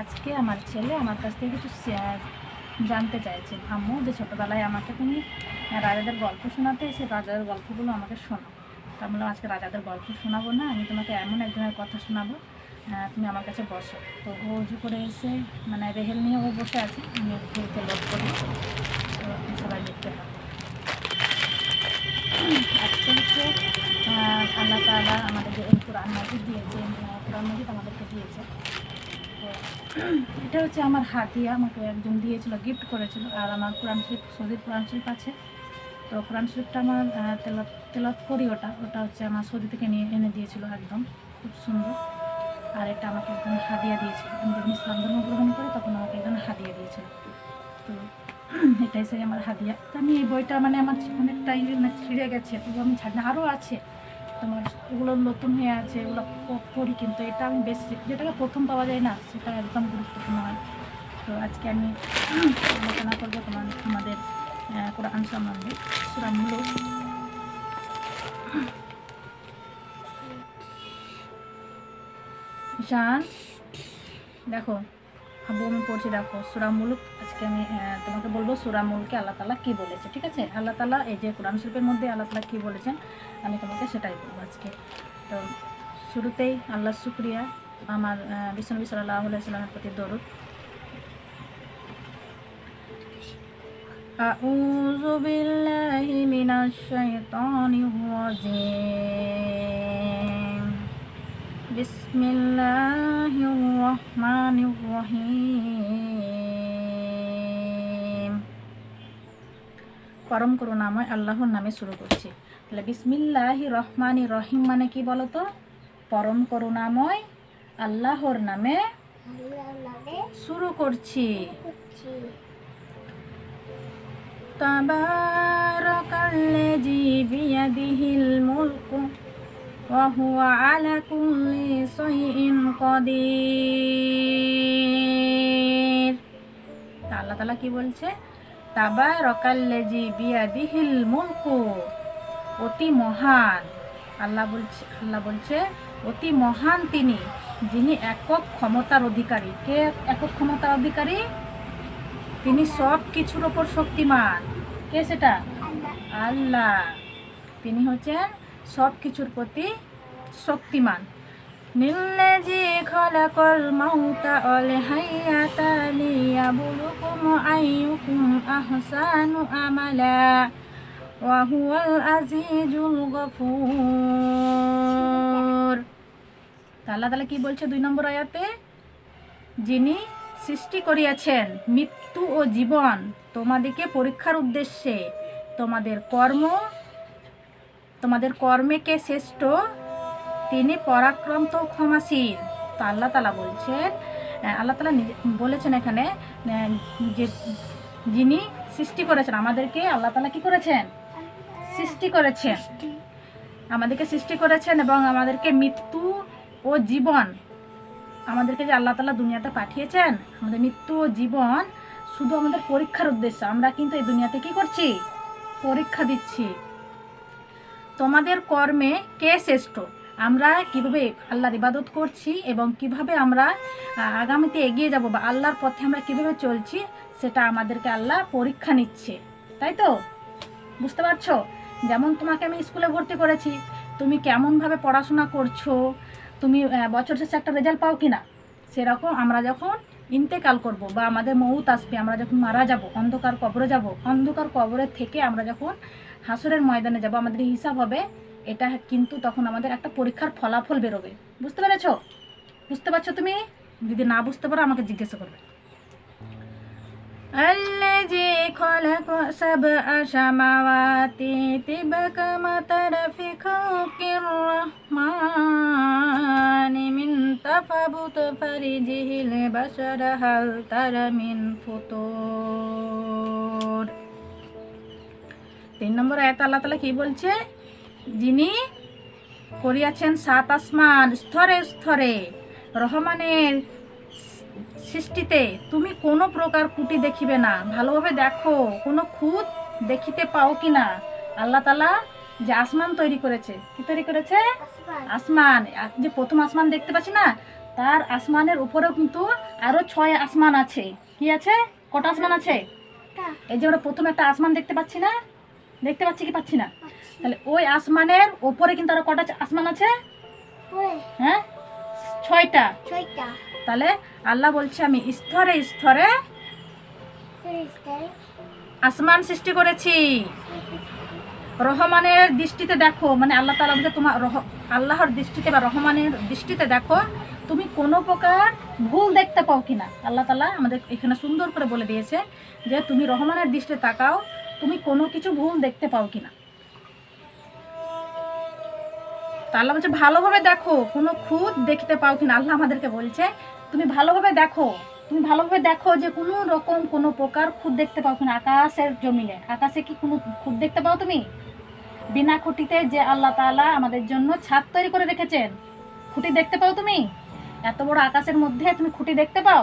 আজকে আমার ছেলে আমার কাছ থেকে কিছু জানতে চাইছে। আম্মু, যে ছোটোবেলায় আমাকে তুমি রাজাদের গল্প শোনাতে সেই রাজাদের গল্পগুলো আমাকে শোনো তা বললাম, আজকে রাজাদের গল্প শোনাবো না, আমি তোমাকে এমন একজনের কথা শোনাবো তুমি আমার কাছে বসো। তো ও উজু করে এসে মানে রেহেল নিয়ে ও বসে আছে আমি ওকে লোড করেছি তো সবাই দেখতে পাবো। আজকে হচ্ছে আল্লাহ তাআলা আমাদের যে কোরআন মাজিদ দিয়েছে কোরআন মাজিদ আমাদেরকে দিয়েছে। এটা হচ্ছে আমার হাতিয়া, আমাকে একজন দিয়েছিল গিফট করেছিল, আর আমার কোরআন শরীফ, সৌদির কোরআন শরীফ আছে। তো কোরআন শরীফটা আমার তেলাত তেলাত করি ওটা ওটা হচ্ছে আমার সৌদি থেকে নিয়ে এনে দিয়েছিল একদম, খুব সুন্দর। আর এটা আমাকে একজন হাদিয়া দিয়েছিল। আমি যখন ইসলাম ধর্ম গ্রহণ করি, তখন আমাকে একজন হাদিয়া দিয়েছিল। তো এটাই সেই আমার হাদিয়া তো আমি এই বইটা মানে আমার অনেকটাই মানে ছিঁড়ে গেছে, তবু আমি ছাড়ি আরও আছে। তোমার এগুলো নতুন হয়ে আছে, এগুলো পড়ি কিন্তু এটা আমি বেশি যেটাকে প্রথম পাওয়া যায় না, সেটা একদম গুরুত্বপূর্ণ হয়। তো আজকে আমি আলোচনা করব তোমার আমাদের কোরআন সম্বন্ধে সুরামূলক। ঈশান, দেখো। আবু আমি পড়ছি দেখো সুরা মুলুক আজকে আমি আহ, তোমাকে বলবো সুরা মুলকে আল্লাহ তালা কী বলেছে ঠিক আছে আল্লাহ তালা এই যে কোরআন শরীফের মধ্যে আল্লাহ তালা কী বলেছেন আমি তোমাকে সেটাই বলবো আজকে তো শুরুতেই আল্লাহ শুক্রিয়া আমার বিশ্বনবী সাল্লাহ সাল্লামের প্রতি দরুদ أعوذ بالله من الشيطان الرجيم বিসমিল্লাহির রহমানির রহিম পরম করুণাময় আল্লাহর নামে শুরু করছি। তাহলে বিসমিল্লাহি রহমানি রহিম মানে কি বলতো? পরম করুণাময় আল্লাহর নামে শুরু করছি। তাবারকাল্লাযী বিয়াদিহিল মুলকু وهو على كل شيء قدير তা আল্লাহ তালা কি বলছে তাবা রকাল্লেজি বিয়াদিহিল মুলকু অতি মহান আল্লাহ বলছে আল্লাহ বলছে অতি মহান তিনি যিনি একক ক্ষমতার অধিকারী কে একক ক্ষমতার অধিকারী তিনি সব কিছুর ওপর শক্তিমান কে সেটা আল্লাহ তিনি হচ্ছেন সব কিছুর প্রতি শক্তিমান। নিল্লাজি খলাকল মাউতা অল হায়াতা লিয়াবলুকুম আইয়ুকুম আহসানু আমালা, ওয়া হুয়াল আজিজুল গফুর। আল্লাহ তাআলা কি বলছে দুই নম্বর আয়াতে? যিনি সৃষ্টি করিয়াছেন মৃত্যু ও জীবন তোমাদেরকে পরীক্ষার উদ্দেশ্যে, তোমাদের কর্ম তোমাদের কর্মে কে শ্রেষ্ঠ? তিনি পরাক্রান্ত ক্ষমাসীন তো আল্লাহ তালা বলছেন আল্লাহ তালা বলেছেন এখানে যে যিনি সৃষ্টি করেছেন, আমাদেরকে আল্লাহ তালা কি করেছেন? সৃষ্টি করেছেন। আমাদেরকে সৃষ্টি করেছেন এবং আমাদেরকে মৃত্যু ও জীবন, আমাদেরকে যে আল্লাহ তালা দুনিয়াতে পাঠিয়েছেন, আমাদের মৃত্যু ও জীবন শুধু আমাদের পরীক্ষার উদ্দেশ্য। আমরা কিন্তু এই দুনিয়াতে কি করছি? পরীক্ষা দিচ্ছি। তোমাদের কর্মে কে শ্রেষ্ঠ? আমরা কীভাবে আল্লাহর ইবাদত করছি এবং কীভাবে আমরা আগামীতে এগিয়ে যাব বা আল্লাহর পথে আমরা কীভাবে চলছি, সেটা আমাদেরকে আল্লাহ পরীক্ষা নিচ্ছে। তাই তো? বুঝতে পারছ? যেমন তোমাকে আমি স্কুলে ভর্তি করেছি, তুমি কেমনভাবে পড়াশোনা করছ, তুমি বছর শেষে একটা রেজাল্ট পাও কি না সেরকম আমরা যখন ইন্তেকাল করব বা আমাদের মৌত আসবে, আমরা যখন মারা যাব, অন্ধকার কবরে যাব, অন্ধকার কবরের থেকে আমরা যখন হাসরের ময়দানে যাব আমাদের হিসাব হবে এটা কিন্তু তখন আমাদের একটা পরীক্ষার ফলাফল বেরোবে বুঝতে পেরেছো বুঝতে পারছো তুমি যদি না বুঝতে পারো আমাকে জিজ্ঞাসা করবে الذي خلق سبع سماوات طبقا ما ترى في خلق الرحمن من تفاوت فرجه البشر هل ترى من فطور তিন নম্বর আয়াত আল্লাহ তালা কি বলছে? যিনি করিয়াছেন সাত আসমান স্তরে স্তরে রহমানের সৃষ্টিতে তুমি কোনো প্রকার কুটি দেখিবে না। ভালোভাবে দেখো কোনো খুঁত দেখিতে পাও কি না আল্লাহ তালা যে আসমান তৈরি করেছে কি তৈরি করেছে? আসমান। যে প্রথম আসমান দেখতে পাচ্ছি না তার আসমানের উপরেও কিন্তু আরও ছয় আসমান আছে। কি আছে? কটা আসমান আছে? এই যে আমরা প্রথমে একটা আসমান দেখতে পাচ্ছি না দেখতে পাচ্ছি কি পাচ্ছি না? তাহলে ওই আসমানের ওপরে কিন্তু আরও কটা আসমান আছে? হ্যাঁ? ছয়টা। ছয়টা। তাহলে আল্লাহ বলছে আমি স্তরে স্তরে আসমান সৃষ্টি করেছি। রহমানের দৃষ্টিতে দেখো মানে আল্লাহ তালা বলছে তোমার রহ আল্লাহর দৃষ্টিতে বা রহমানের দৃষ্টিতে দেখো তুমি কোনো প্রকার ভুল দেখতে পাও কিনা? আল্লাহ তালা আমাদের এখানে সুন্দর করে বলে দিয়েছে যে তুমি রহমানের দৃষ্টিতে তাকাও তুমি কোনো কিছু ভুল দেখতে পাও কিনা? তা আল্লাহ বলছে, ভালোভাবে দেখো, কোনো খুঁত দেখতে পাও কিনা? আল্লাহ আমাদেরকে বলছে, তুমি ভালোভাবে দেখো, তুমি ভালোভাবে দেখো যে কোনো রকম কোনো প্রকার খুঁত দেখতে পাও কিনা আকাশের জমিনে। আকাশে কি কোনো খুঁত দেখতে পাও তুমি? বিনা খুঁটিতে যে আল্লাহ তাআলা আমাদের জন্য ছাদ তৈরি করে রেখেছেন, খুঁটি দেখতে পাও তুমি? এত বড় আকাশের মধ্যে তুমি খুঁটি দেখতে পাও?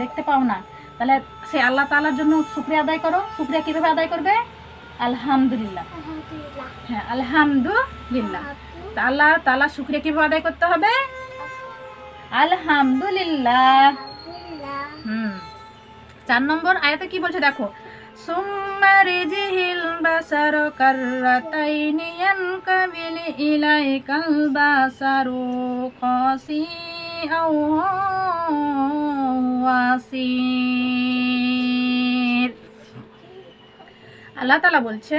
দেখতে পাও না। তাহলে সে আল্লাহ তালার জন্য শুক্রিয়া আদায় করো। শুক্রিয়া কীভাবে আদায় করবে? আলহামদুলিল্লাহ। হ্যাঁ আলহামদুলিল্লাহ। তা আল্লাহ তাআলা শুক্রিয়া কীভাবে আদায় করতে হবে? আলহামদুলিল্লাহ। হুম। চার নম্বর আয়াতে কি বলছে দেখো? সুম্মারিজিহিল বাসার কাররাতাইনি ইয়ানকাবিল ইলাইকাল বাসারু খাসিআও ওয়াসির আল্লাহ তাআলা বলছে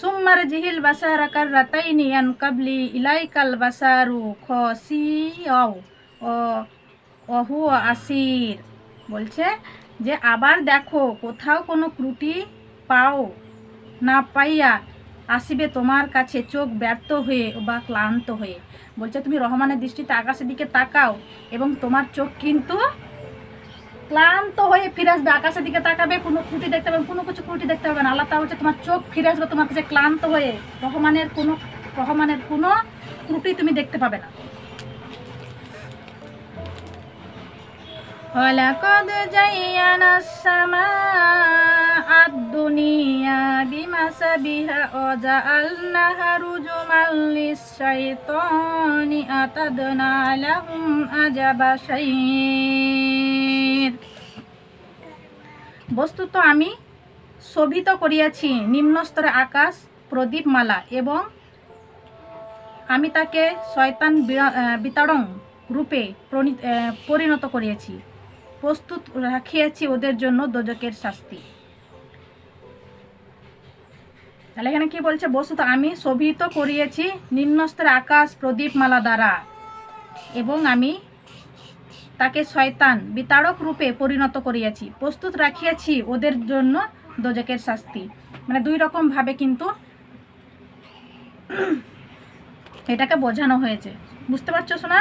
সুম্মার জিহিল বাসার কাররাতাইনি ইয়ানকাবলি ইলাইকাল বাসারু ও অহু আসির। বলছে যে, আবার দেখো কোথাও কোনো ত্রুটি পাও না পাইয়া আসিবে তোমার কাছে চোখ ব্যর্থ হয়ে বা ক্লান্ত হয়ে। বলছে, তুমি রহমানের দৃষ্টিতে আকাশের দিকে তাকাও এবং তোমার চোখ কিন্তু ক্লান্ত হয়ে ফিরে আসবে। আকাশের দিকে তাকাবে, কোনো খুঁটি দেখতে পাবে কোনো কিছু খুঁটি দেখতে পাবে না। আল্লাহ তা হচ্ছে তোমার চোখ ফিরে আসবে, তোমার কাছে ক্লান্ত হয়ে। রহমানের কোনো রহমানের কোনো ত্রুটি তুমি দেখতে পাবে না। ولقد زينا السماء الدنيا بمسبها وجعلناها رجما للشيطان أتدنا لهم أجب شيء বস্তুত আমি শোভিত করিয়াছি নিম্নস্তরে আকাশ প্রদীপমালা এবং আমি তাকে শয়তান বিরা- আহ, বিতাড়ং রূপে প্রণি- আহ, পরিণত করিয়েছি প্রস্তুত রাখিয়াছি ওদের জন্য দোজকের শাস্তি। তাহলে এখানে কি বলছে? বস্তুত আমি শোভিত করিয়েছি নিম্নস্তরে আকাশ প্রদীপমালা দ্বারা এবং আমি তাকে শয়তান, বিতাড়ক রূপে পরিণত করিয়াছি। প্রস্তুত রাখিয়াছি ওদের জন্য দোজকের শাস্তি। মানে দুই রকম ভাবে কিন্তু এটাকে বোঝানো হয়েছে। বুঝতে পারছ শোনা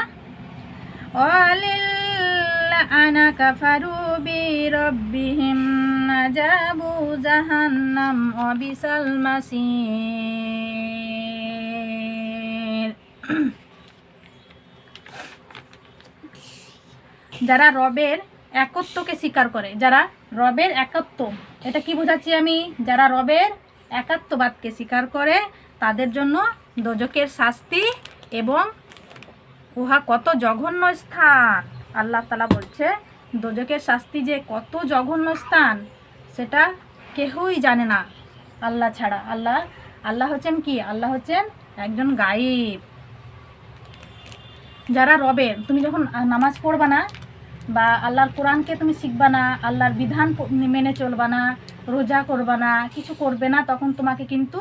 আনা কাফারু বিরব্বিহিম নাজাবু জাহান্নাম যারা রবের একত্বকে স্বীকার করে, যারা রবের একত্ব, এটা কি বোঝাচ্ছি আমি? যারা রবের একাত্মবাদকে স্বীকার করে, তাদের জন্য দোজকের শাস্তি এবং উহা কত জঘন্য স্থান। আল্লাহ তালা বলছে দোজকের শাস্তি যে কত জঘন্য স্থান, সেটা কেহই জানে না আল্লাহ ছাড়া। আল্লাহ আল্লাহ হচ্ছেন কি? আল্লাহ হচ্ছেন একজন গায়েব। যারা রবের তুমি যখন নামাজ পড়বা না, বা আল্লাহর কোরআনকে তুমি শিখবা না, আল্লাহর বিধান মেনে চলবা না, রোজা করবা না, কিছু করবে না, তখন তোমাকে কিন্তু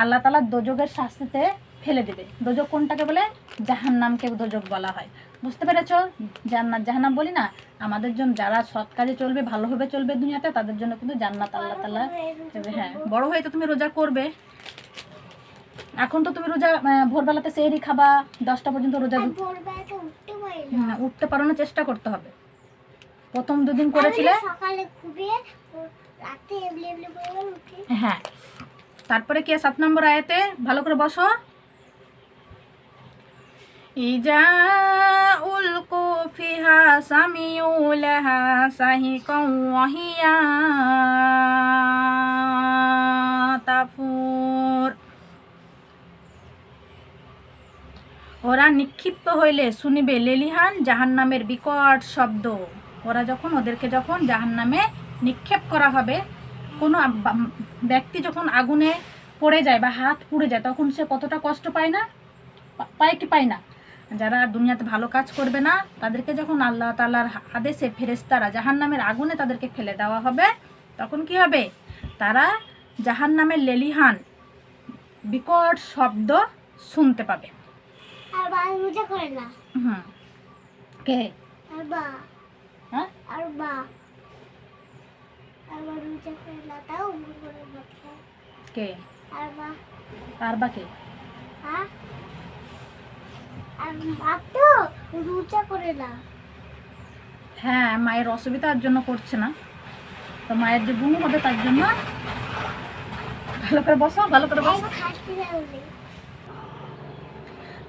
আল্লাহ তালা দোজকের শাস্তিতে ফেলে দেবে। দোজক কোনটাকে বলে? জাহান্নামকে দোজক বলা হয়। বুঝতে পেরেছ? জান্নাত জাহান্নাম বলি না আমাদের জন্য যারা সৎ কাজে চলবে ভালোভাবে চলবে দুনিয়াতে তাদের জন্য কিন্তু জান্নাত আল্লাহ তালা হ্যাঁ বড় হয়ে তো তুমি রোজা করবে। এখন তো তুমি রোজা ভোরবেলাতে সেহরি খাবা দশটা পর্যন্ত রোজা ভোরবেলা উঠতে পারি না। হ্যাঁ, উঠতে পারানোর চেষ্টা করতে হবে। প্রথম দুদিন করেছিলে? হ্যাঁ তারপরে কি সাত নম্বর আয়াতে ভালো করে বসো? ইজা ফিহা সামিউ লাহা সাহিকাও ওয়াহিয়া তাফুর। ওরা নিক্ষিপ্ত হইলে শুনিবে লেলিহান জাহান্নামের বিকট শব্দ। ওরা যখন ওদেরকে যখন জাহান্নামে নিক্ষেপ করা হবে, কোনো ব্যক্তি যখন আগুনে পড়ে যায় বা হাত পুড়ে যায়, তখন সে কতটা কষ্ট পায় না? পায় কি পায় না? যারা দুনিয়াতে ভালো কাজ করবে না তাদেরকে যখন আল্লাহ তালার আদেশে ফেরেস্তারা জাহান্নামের আগুনে তাদেরকে ফেলে দেওয়া হবে তখন কি হবে? তারা জাহান্নামের লেলিহান বিকট শব্দ শুনতে পাবে। হুম। কে? হ্যাঁ? কে? আর বা। কে? হ্যাঁ রোজা করে না। হ্যাঁ মায়ের অসুবিধার জন্য করছে না। তো মায়ের যে গুণ হবে তার জন্য ভালো করে বসো ভালো করে বসো।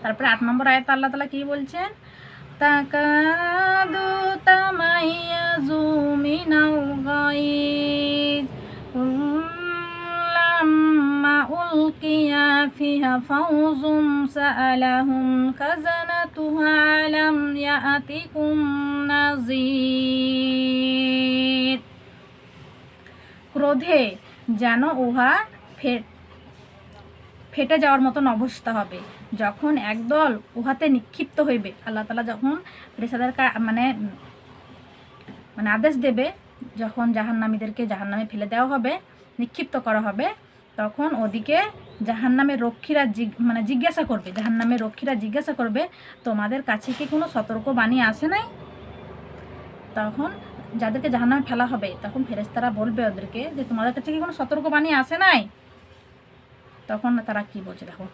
তারপরে আট নম্বর আয়াত আল্লাহ তালা কি বলছেন? তাকাদু তামাইয়াজু মিনাল গাইজ। উলকিয়া ফিহা ফাউজুম সাআলাহুম খাজানাতুহা আলাম ইয়াতিকুম নাযীর ক্রোধে যেন উহা ফেট যাওয়ার মতন অবস্থা হবে। যখন একদল উহাতে নিক্ষিপ্ত হইবে, আল্লাহ তালা যখন কা- মানে মানে আদেশ দেবে, যখন জাহান্নামীদেরকে জাহান্নামে ফেলে দেওয়া হবে, নিক্ষিপ্ত করা হবে তখন ওদিকে জাহান্নামের রক্ষীরা মানে জিজ্ঞাসা করবে জাহান্নামের রক্ষীরা জিজ্ঞাসা করবে তোমাদের কাছে কি কোনো সতর্কবাণী আসে নাই? তখন যাদেরকে জাহান্নামে ফেলা হবে তখন ফেরেস্তারা বলবে ওদেরকে যে তোমাদের কাছে কি কোনো সতর্কবাণী আসে নাই? তখন তারা কি বলছে দেখো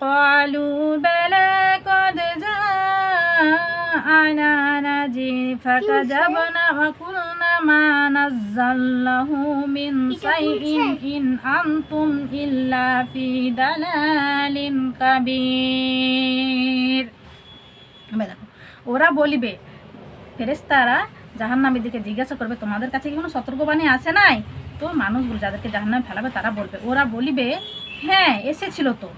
কলু বেলা কদ যা আনা না জি ফাকা যাব না نزل له من شيء إن أنتم إلا في ضلال كبير এবার দেখো ওরা বলিবে ফেরেস্তারা জাহান্নামীদেরকে জিজ্ঞাসা করবে তোমাদের কাছে কি কোনো সতর্কবাণী আসে নাই তো মানুষগুলো যাদেরকে জাহান্নামে ফেলাবে তারা বলবে ওরা বলিবে হ্যাঁ এসেছিল তো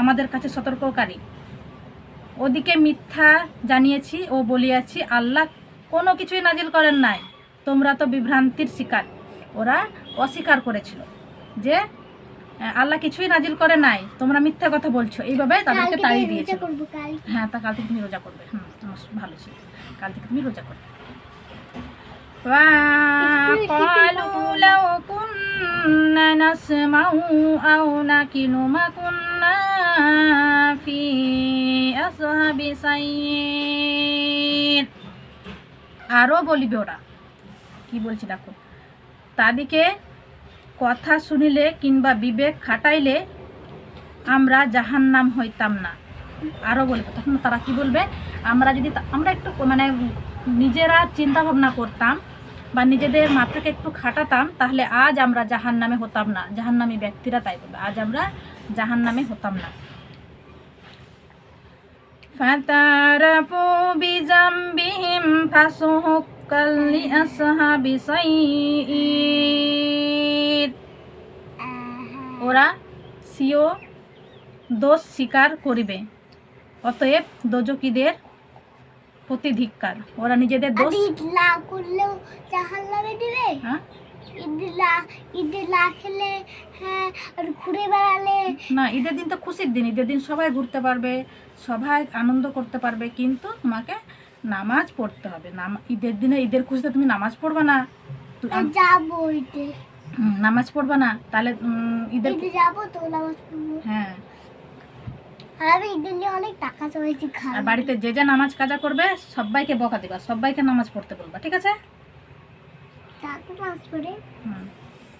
আমাদের কাছে সতর্ককারী ওদিকে মিথ্যা জানিয়েছি ও বলিয়াছি আল্লাহ কোনো কিছুই নাজিল করেন নাই তোমরা তো বিভ্রান্তির শিকার ওরা অস্বীকার করেছিল যে আহ, আল্লাহ কিছুই নাজিল করে নাই তোমরা মিথ্যা কথা বলছো এইভাবে তাদেরকে কালকে তাড়িয়ে রোজা দিয়েছিল করবো কাল হ্যাঁ তা কাল থেকে তুমি রোজা করবে হুম তোমার ভালো ছিল কাল থেকে তুমি রোজা করবে وقالوا لو كنا نسمع أو نكل ما كنا في أصحاب سعير আরও বলিবে ওরা কি বলছি দেখো। তাদিকে কথা শুনিলে কিংবা বিবেক খাটাইলে আমরা জাহান নাম হইতাম না। আরও বলব তখন তারা কি বলবে? আমরা যদি আমরা একটু মানে নিজেরা চিন্তা ভাবনা করতাম বা নিজেদের মাথাকে একটু খাটাতাম, তাহলে আজ আমরা জাহান নামে হতাম না। জাহান নামে ব্যক্তিরা তাই বলবে, আজ আমরা জাহান নামে হতাম না। ফাতারাফু বিজাম্বিহিম ফাসুহুক فسحقا لأصحاب سعير ওরা সিও দোষ স্বীকার করিবে অতএব দোজকিদের প্রতি ধিক্কার ওরা নিজেদের আর দোষ ঈদ না করলেও জাহান নামে দিবে হ্যাঁ ঈদ না ঈদ না খেলে হ্যাঁ আর ঘুরে বেড়ালে না ঈদের দিন তো খুশির দিন ঈদের দিন সবাই ঘুরতে পারবে সবাই আনন্দ করতে পারবে কিন্তু তোমাকে নামাজ পড়তে হবে। নাম ঈদের দিনে ঈদের খুশিতে তুমি নামাজ পড়বে না। যাব ঈদে নামাজ পড়বে না। তাহলে ঈদের যাব তো নামাজ পড়ব। হ্যাঁ। আমি ঈদের নিয়ে অনেক টাকা চলেছি আর বাড়িতে যে যে নামাজ কাজা করবে সবাইকে বকা দিবা। সবাইকে নামাজ পড়তে বলবা ঠিক আছে? চাকু নামাজ পড়ে।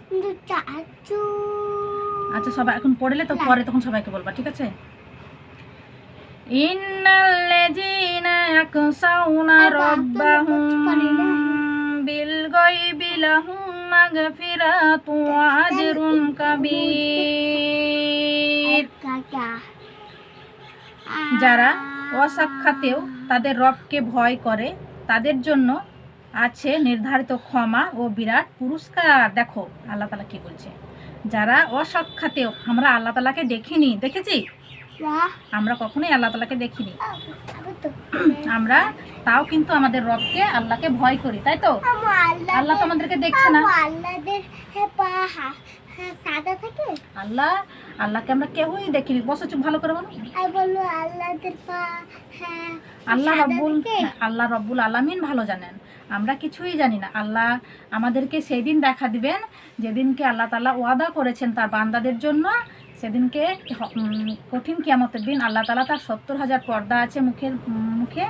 কিন্তু চাচু আচ্ছা সবাই এখন পড়লে তো পরে তখন সবাইকে বলবা ঠিক আছে? ইন্নাল্লাযীনা ইয়াকসাউনা আর বাপ তো রাব্বাহুম পারে না। বিল গায়বি লাহুম মাগফিরাতু ওয়া আজরুন কাবীর। যারা অসাক্ষাতেও তাদের রবকে ভয় করে তাদের জন্য আছে নির্ধারিত ক্ষমা ও বিরাট পুরস্কার। দেখো আল্লাহ তালা কি বলছে? যারা অসাক্ষাতেও আমরা আল্লাহ তালাকে দেখিনি দেখেছি? আমরা কখনোই আল্লাহ তালাকে দেখিনি। আমরা তাও কিন্তু আমাদের রবকে আল্লাহকে ভয় করি তাই তো? আল্লাহ তো আমাদেরকে দেখছে না। সাদা থাকে? আল্লাহ আল্লাহকে আমরা কেউই দেখিনি। বসে চুপ ভালো করে বলো। বলল আল্লাহদের পা হ্যাঁ আল্লাহ রব্বুল হ্যাঁ, আল্লাহ রব্বুল আলামিন ভালো জানেন। আমরা কিছুই জানি না। আল্লাহ আমাদেরকে সেই দিন দেখা দিবেন যেদিনকে আল্লাহ তালা ওয়াদা করেছেন তার বান্দাদের জন্য। সেদিনকে কঠিন কিয়ামতের দিন আল্লাহ তালা তার সত্তর হাজার পর্দা আছে মুখের মুখে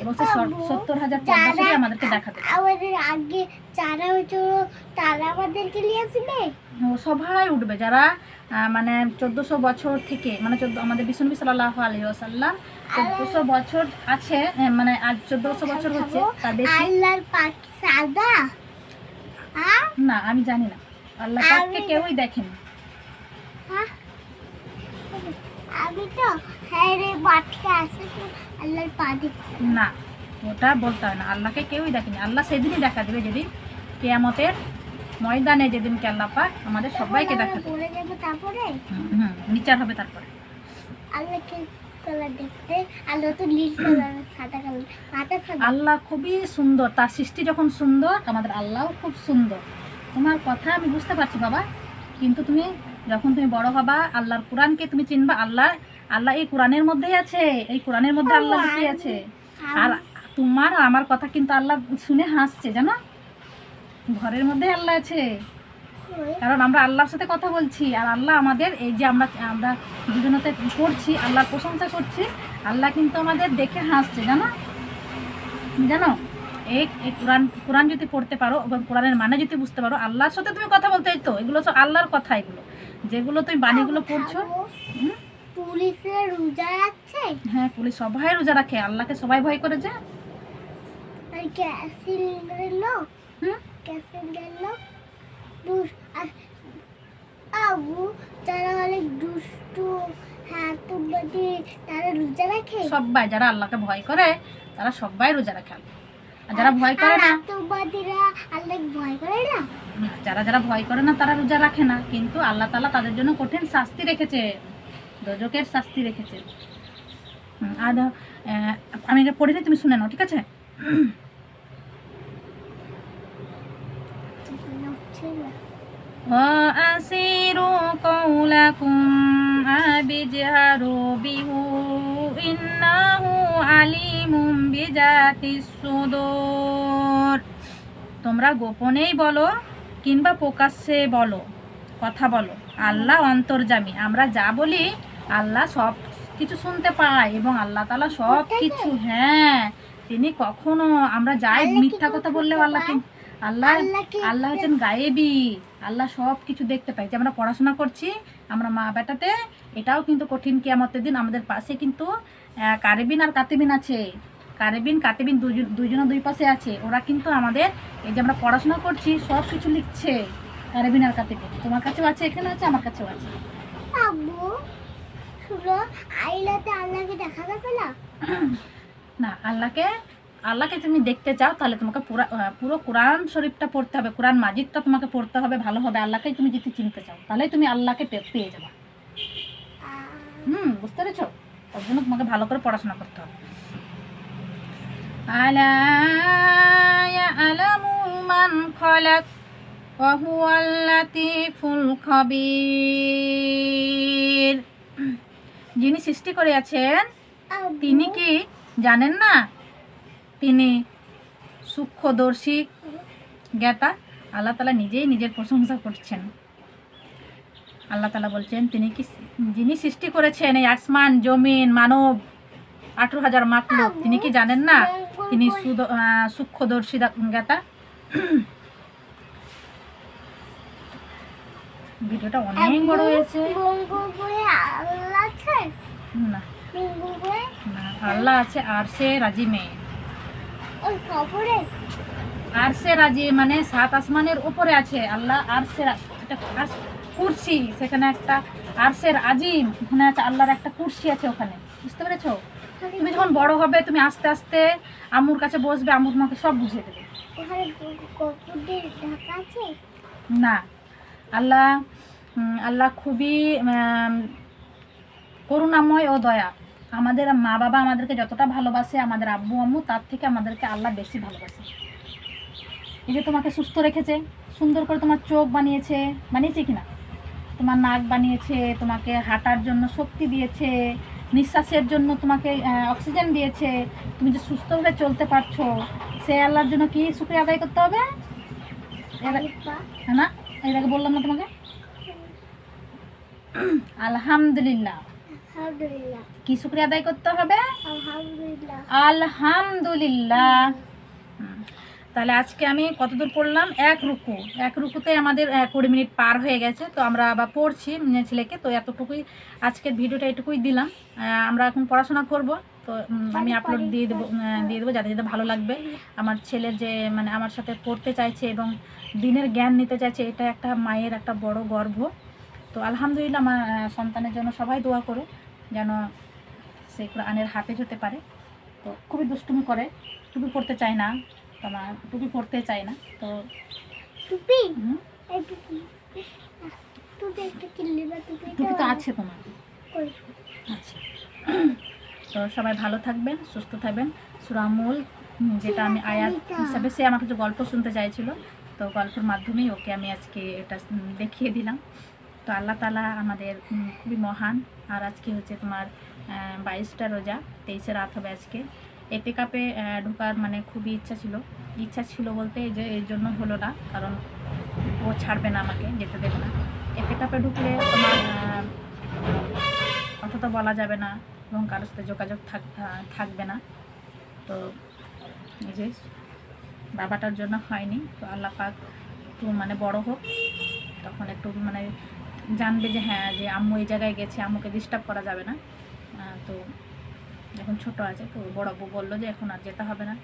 এবং সে সত্তর হাজার পর্দা শুধু আমাদেরকে দেখা দেবে আমাদের আগে যারা হয়েছিল তারা আমাদেরকে নিয়ে আসবে? সবাই উঠবে যারা মানে চোদ্দোশো বছর থেকে মানে চোদ্দ আমাদের বিষ্ণুবী সাল্লাহ আলী আসাল্লাম চোদ্দোশো বছর আছে মানে আজ চোদ্দোশো বছর হচ্ছে বেশি। আল্লাহর পাখি সাদা? না আমি জানি না। আল্লাহ পাককে কেউই দেখেনি। হ্যাঁ? আমি তো হ্যাঁ রে মাঠে আসে তো আল্লাহর পা দেখছি না ওটা বলতে হয় না। আল্লাহকে কেউই দেখেনি। আল্লাহ সেদিনই দেখা দেবে যেদিন কেয়ামতের ময়দানে যেদিনকে আল্লাহ পাক আমাদের সবাইকে দেখা দেবে তারপরে? হুম, বিচার হবে তারপরে। আল্লাহকে আল্লাহ আল্লাহ খুবই সুন্দর। তার সৃষ্টি যখন সুন্দর আমাদের আল্লাহও খুব সুন্দর। তোমার কথা আমি বুঝতে পারছি বাবা কিন্তু তুমি যখন তুমি বড় হবা আল্লাহর কোরআনকে তুমি চিনবা আল্লাহ আল্লাহ এই কোরআনের মধ্যেই আছে। এই কোরআনের মধ্যে আল্লাহ লুকিয়ে আছে? আর তোমার আমার কথা কিন্তু আল্লাহ শুনে হাসছে জানো? ঘরের মধ্যে আল্লাহ আছে। কারণ আমরা আল্লাহর সাথে কথা বলছি আর আল্লাহ আমাদের এই যে আমরা আমরা দুজনতে করছি আল্লাহর প্রশংসা করছি আল্লাহ কিন্তু আমাদের দেখে হাসছে জানো? জানো? এই এই কোরআন কোরআন যদি পড়তে পারো এবং কোরআনের মানে যদি বুঝতে পারো আল্লাহর সাথে তুমি কথা বলতে তো এগুলো সব আল্লাহর কথা এগুলো। যেগুলো তুমি বাণীগুলো পড়ছো? পুলিশের রোজা আছে হ্যাঁ পুলিশ সবাই রোজা রাখে আল্লাহকে সবাই ভয় করে যে। আর হুম? আবু যারা অনেক দুষ্টু হ্যাঁ তারা রোজা রাখে? সবাই যারা আল্লাহকে ভয় করে তারা সবাই রোজা রাখে যারা ভয় করে না ভয় করে না? যারা যারা ভয় করে না তারা রোজা রাখে না। কিন্তু আল্লাহ তালা তাদের জন্য কঠিন শাস্তি রেখেছে। দোজকের শাস্তি রেখেছে। আর আমি এটা পড়ে নিই, তুমি শুনে নাও ঠিক আছে? وأسيروا قولكم أبجهروا به إنه عليم بذات الصدور তোমরা গোপনেই বলো কিংবা প্রকাশ্যে বলো কথা বলো আল্লাহ অন্তর্জামী আমরা যা বলি আল্লাহ সব কিছু শুনতে পায় এবং আল্লাহ তালা সব ওটাই তো। কিছু হ্যাঁ তিনি কখনো আমরা যাই আল্লাহ কি মিথ্যা কথা করতে বললেও আল্লাহ পায়? কি- আল্লাহ আল্লাহ হচ্ছেন গায়েবি। আল্লাহ সব কিছু দেখতে পাই যে আমরা পড়াশোনা করছি আমরা মা বেটাতে এটাও কিন্তু কঠিন কিয়ামতের দিন। আমাদের পাশে কিন্তু কারেবিন আর কাতেবিন আছে। কারেবিন কাতেবিন দুজন দুই পাশে আছে। ওরা কিন্তু আমাদের এই যে আমরা পড়াশোনা করছি সব কিছু লিখছে কারেবিন আর কাতেবিন। তোমার কাছেও আছে এখানে আছে আমার কাছেও আছে। আইলাতে আল্লাহকে দেখা যাবে না? না আল্লাহকে আল্লাহকে তুমি দেখতে চাও, তাহলে তোমাকে পুরা পুরো কোরআন শরীফটা পড়তে হবে, কোরআন মাজিদটা তোমাকে পড়তে হবে, ভালো হবে আল্লাহকে তুমি যদি চিনতে চাও তাহলে তুমি আল্লাহকে পেয়ে যাবে। হুম, বুঝতে পেরেছ? তার জন্য তোমাকে ভালো করে পড়াশোনা করতে হবে। যিনি সৃষ্টি করে আছেন তিনি কি জানেন না? তিনি সূক্ষ্মদর্শী জ্ঞাতা। আল্লাহ তালা নিজেই নিজের প্রশংসা করছেন। আল্লাহ তালা বলছেন, তিনি কি যিনি সৃষ্টি করেছেন এই আসমান, জমিন, মানব, আঠেরো হাজার মাকলুক তিনি কি জানেন না? তিনি সূক্ষ্মদর্শী জ্ঞাতা? ভিডিওটা অনেক বড় হয়েছে। না। আল্লাহ আছে, আর সে রাজিমে ওই খবরে আর মানে সাত আসমানের উপরে আছে। আল্লাহ আর একটা আরশ- কুরসি সেখানে একটা আরশের আজিম ওখানে আছে আল্লাহর একটা কুরসি আছে ওখানে। বুঝতে পেরেছ? তুমি যখন বড় হবে তুমি আস্তে আস্তে আম্মুর কাছে বসবে আম্মু তোমাকে সব বুঝিয়ে দেবে। না। আল্লাহ আল্লাহ খুবই করুণাময় ও দয়া। আমাদের মা বাবা আমাদেরকে যতটা ভালোবাসে আমাদের আব্বু আম্মু তার থেকে আমাদেরকে আল্লাহ বেশি ভালোবাসে। এই যে তোমাকে সুস্থ রেখেছে সুন্দর করে তোমার চোখ বানিয়েছে বানিয়েছে কিনা তোমার নাক বানিয়েছে তোমাকে হাঁটার জন্য শক্তি দিয়েছে নিঃশ্বাসের জন্য তোমাকে অক্সিজেন দিয়েছে তুমি যে সুস্থভাবে চলতে পারছ সে আল্লাহর জন্য কি শুক্রিয়া আদায় করতে হবে? হ্যাঁ না? এর আগে বললাম না তোমাকে? আলহামদুলিল্লাহ। আলহামদুলিল্লাহ। কি শুক্রিয়া আদায় করতে হবে? আলহামদুলিল্লাহ। আলহামদুলিল্লাহ। তাহলে আজকে আমি কতদূর পড়লাম? এক রুকু। এক রুকুতে আমাদের কুড়ি মিনিট পার হয়ে গেছে তো আমরা আবার পড়ছি ছেলেকে তো এতটুকুই আজকের ভিডিওটা এটুকুই দিলাম। আমরা এখন পড়াশোনা করব তো আমি আপলোড দিয়ে দেবো দিয়ে দেবো যাতে যাতে ভালো লাগবে। আমার ছেলের যে মানে আমার সাথে পড়তে চাইছে এবং দিনের জ্ঞান নিতে চাইছে এটা একটা মায়ের একটা বড় গর্ব। তো আলহামদুলিল্লাহ আমার সন্তানের জন্য সবাই দোয়া করো যেন সে কোরআনের হাফেজ হতে পারে। তো খুবই দুষ্টুমি করে। টুপি পড়তে চায় না। তোমার টুপি পড়তে চায় না। তো টুপি? টুপি। তো আছে তোমার। আচ্ছা। তো সবাই ভালো থাকবেন সুস্থ থাকবেন। সুরামুল যেটা আমি আয়াত হিসাবে সে আমার কিছু গল্প শুনতে চাইছিল। তো গল্পের মাধ্যমেই ওকে আমি আজকে এটা দেখিয়ে দিলাম। তো আল্লাহ তালা আমাদের খুবই মহান। আর আজকে হচ্ছে তোমার বাইশটা রোজা, তেইশে রাত হবে আজকে। এতে কাপে ঢোকার মানে খুবই ইচ্ছা ছিল। ইচ্ছা ছিল বলতে যে, এর জন্য হলো না, কারণ ও ছাড়বে না আমাকে, যেতে দেবে না। এতে কাপে ঢুকলে তোমার তো বলা যাবে না এবং কারোর সাথে যোগাযোগ থাক থাকবে না। তো এই যে, বাবাটার জন্য হয়নি। তো আল্লাহ পাক একটু মানে বড় হোক, তখন একটু মানে জানবে যে হ্যাঁ যে আম্মু এই জায়গায় গেছে, আম্মুকে ডিস্টার্ব করা যাবে না। তো এখন ছোট আছে, তো বড় বউ বলল যে এখন আর যেতে হবে না।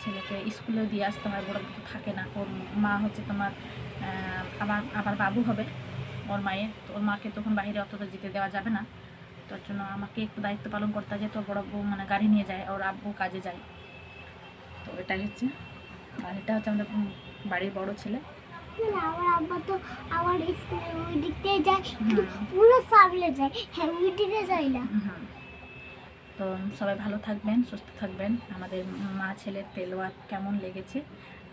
ছেলেকে স্কুলেও দিয়ে আসতে হয়, বড় বউ তো থাকে না। ওর মা হচ্ছে তোমার আবার আবার বাবু হবে, ওর মায়ের। তো ওর মাকে তখন বাইরে অত তো যেতে দেওয়া যাবে না। তার জন্য আমাকে একটু দায়িত্ব পালন করতে হয়, যেহেতু ওর বড় বউ মানে গাড়ি নিয়ে যায়, ওর আব্বু কাজে যায়। তো এটাই হচ্ছে। আর এটা হচ্ছে আমাদের বাড়ির বড় ছেলে। আমার আব্বা তো আমার স্কুলে ওই দিক যায়। পুরো সামনে যায়। হ্যাঁ ওই দিকে যায় না। তো সবাই ভালো থাকবেন, সুস্থ থাকবেন। আমাদের মা ছেলের তেলোয়াত কেমন লেগেছে?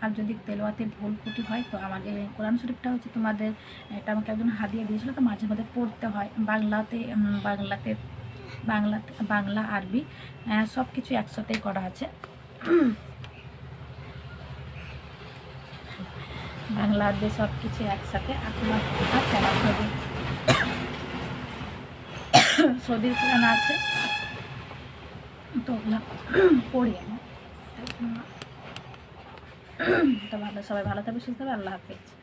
আর যদি তেলোয়াতে ভুল ত্রুটি হয়, তো আমাদের কোরআন শরীফটা হচ্ছে তোমাদের, এটা আমাকে একজন হাদিয়ে দিয়েছিল, তো মাঝে মাঝে পড়তে হয়। বাংলাতে বাংলাতে বাংলাতে, বাংলা, আরবি সব কিছু একসাথেই করা আছে। বাংলা আরবি সব কিছু একসাথে আপনার আছে হবে সৌদির কোরআন আছে। তো ওগুলো পড়ি আমি। তো ভালো সবাই ভালো থাকবে, সুস্থ হবে আল্লাহ হাফিজ।